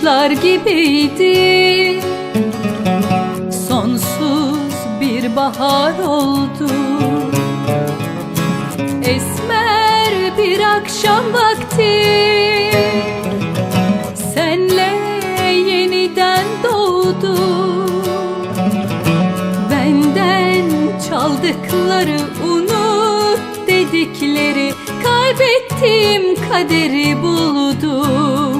Kışlar gibiydi. Sonsuz bir bahar oldu. Esmer bir akşam vakti. Senle yeniden doğdu. Benden çaldıkları unut dedikleri Kaybettiğim kaderi buldum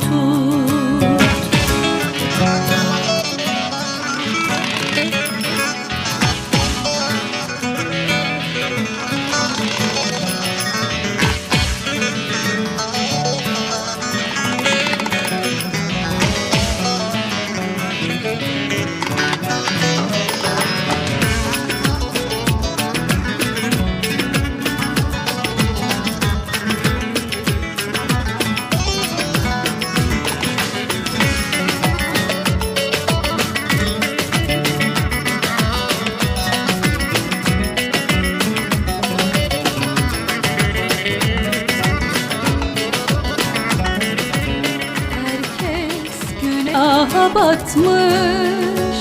günaha batmış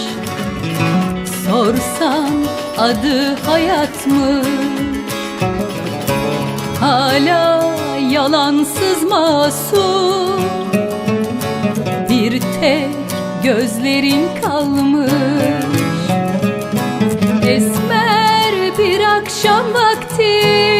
Sorsan adı hayat mı? Hala yalansız masum. Bir tek gözlerin kalmış. Esmer bir akşam vakti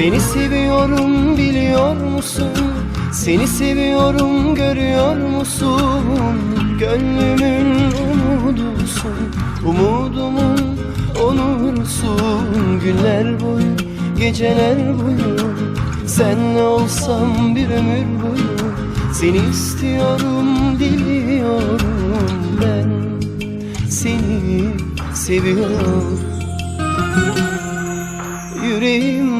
seni seviyorum biliyor musun? Seni seviyorum görüyor musun? Gönlümün umudusun Umudumun onursun Günler boyu, geceler boyu Senle olsam bir ömür boyu Seni istiyorum, diliyorum ben Seni seviyorum Yüreğimden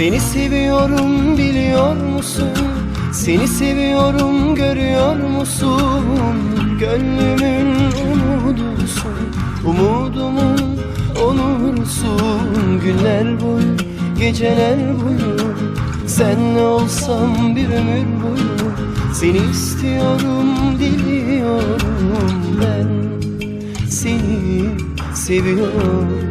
Seni seviyorum biliyor musun? Seni seviyorum görüyor musun? Gönlümün umudusun Umudumun onursun Günler boyu geceler boyu Senle olsam bir ömür boyu Seni istiyorum diliyorum ben Seni seviyorum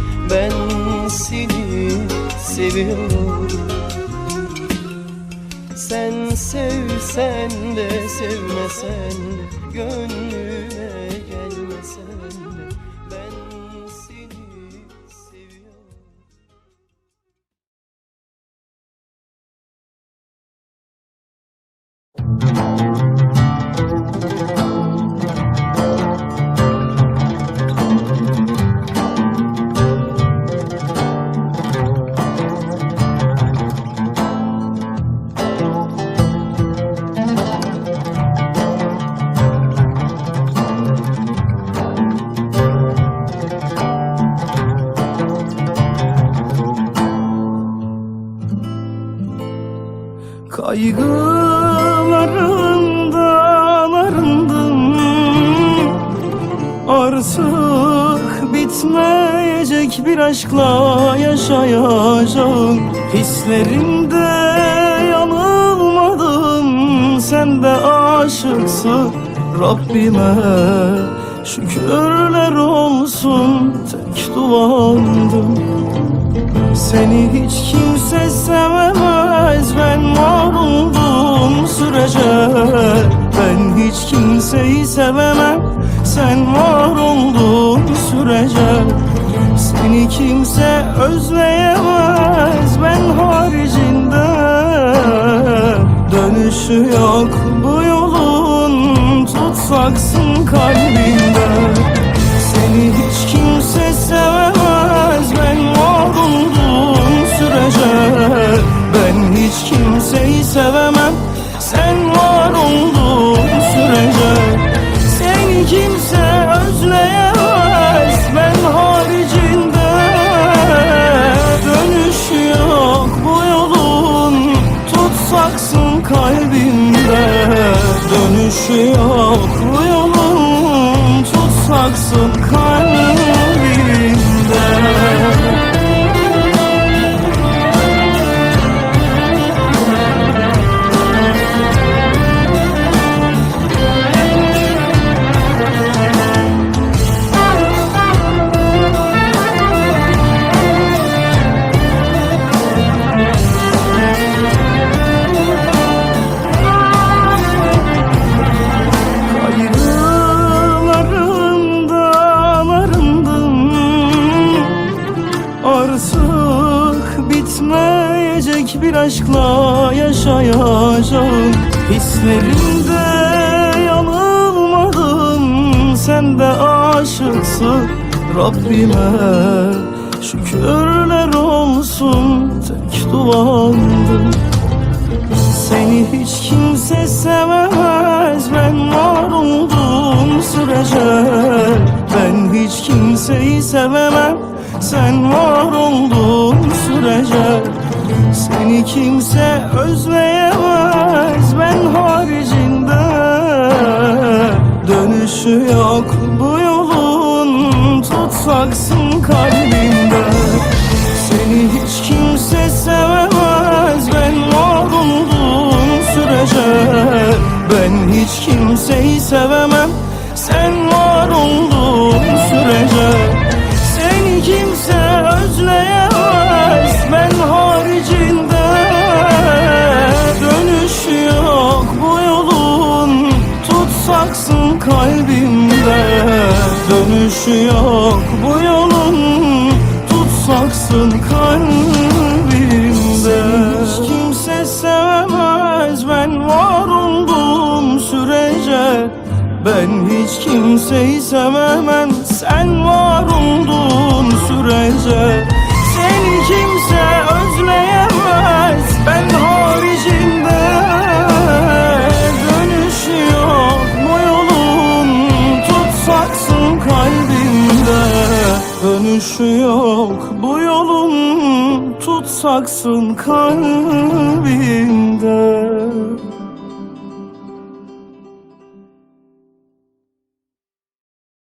Ben seni seviyorum. Sen sevsen de sevmesen de Gönlüme gelmesen. de bitmeyecek bir aşkla yaşayacağım. Hislerimde yanılmadım. Sen de aşıksın. Rabbime Şükürler olsun. Tek duamdım seni hiç kimse sevemez. Ben var olduğum sürece. Ben hiç kimseyi sevemem. Sen var sürece Seni kimse özleyemez. Ben haricinde Dönüşü yok. Bu yolun Tutsaksın kalbinde yaşayacağım Hislerimde yanılmadım. Sen de aşıksın Rabbime. Şükürler olsun tek duamdır Seni hiç kimse sevemez. Ben var olduğum sürece Ben hiç kimseyi sevemem. Sen var olduğun sürece Seni kimse özleyemez Ben haricinde Dönüşü yok. Bu yolun Tutsaksın kalbimde. Seni hiç kimse sevemez Ben var olduğum sürece. Ben hiç kimseyi sevemem Sen var olduğun kalbimde Dönüşü yok bu yolun. Tutsaksın kalbimde. Seni hiç kimse sevemez Ben var olduğum sürece. Ben hiç kimseyi sevemem Sen var olduğun sürece Tutsaksın kalbimde